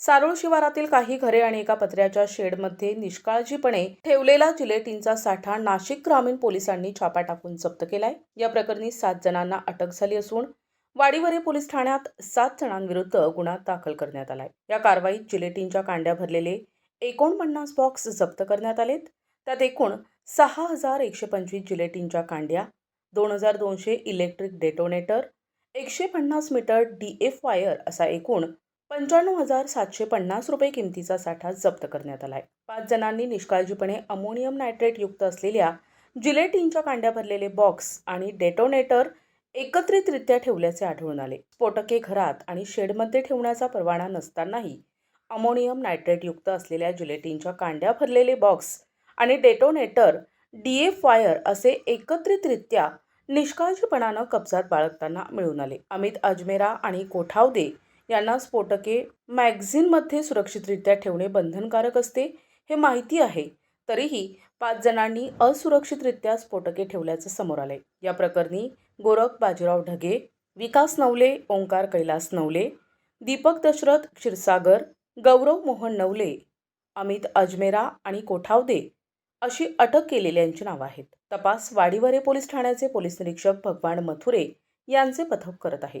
सारोळ शिवारातील काही घरे आणि एका पत्र्याच्या शेडमध्ये निष्काळजीपणे ठेवलेला जिलेटिनचा साठा नाशिक ग्रामीण पोलिसांनी छापा टाकून जप्त केलाय. या प्रकरणी सात जणांना अटक झाली असून वाडीवरे पोलीस ठाण्यात सात जणांविरुद्ध गुन्हा दाखल करण्यात आलाय. या कारवाईत जिलेटिनच्या कांड्या भरलेले एकोणपन्नास बॉक्स जप्त करण्यात आलेत. त्यात एकूण सहा हजार एकशे पंचवीस जिलेटिनच्या कांड्या दोन हजार दोनशे इलेक्ट्रिक डेटोनेटर एकशे पन्नास मीटर डी एफ वायर असा एकूण पंच्याण्णव हजार सातशे पन्नास रुपये किमतीचा साठा जप्त करण्यात आला आहे पाच जणांनी निष्काळजीपणे अमोनियम नायट्रेट युक्त असलेल्या जिलेटिनच्या कांड्या भरलेले बॉक्स आणि डेटोनेटर एकत्रितरित्या ठेवल्याचे आढळून आले. स्फोटके घरात आणि शेडमध्ये ठेवण्याचा परवाना नसतानाही अमोनियम नायट्रेट युक्त असलेल्या जिलेटिनच्या कांड्या भरलेले बॉक्स आणि डेटोनेटर डी एफ वायर असे एकत्रितरित्या निष्काळजीपणानं कब्जात बाळगताना मिळून आले. अमित अजमेरा आणि कोठावदे यांना स्फोटके मॅगझिनमध्ये सुरक्षितरित्या ठेवणे बंधनकारक असते हे माहिती आहे. तरीही पाच जणांनी असुरक्षितरित्या स्फोटके ठेवल्याचं समोर आलंय. या प्रकरणी गोरख बाजीराव ढगे विकास नवले ओंकार कैलास नवले दीपक दशरथ क्षीरसागर गौरव मोहन नवले अमित अजमेरा आणि कोठावदे अशी अटक केलेल्यांची नावं आहेत. तपास वाडीवरे पोलीस ठाण्याचे पोलीस निरीक्षक भगवान मथुरे यांचे पथक करत आहे.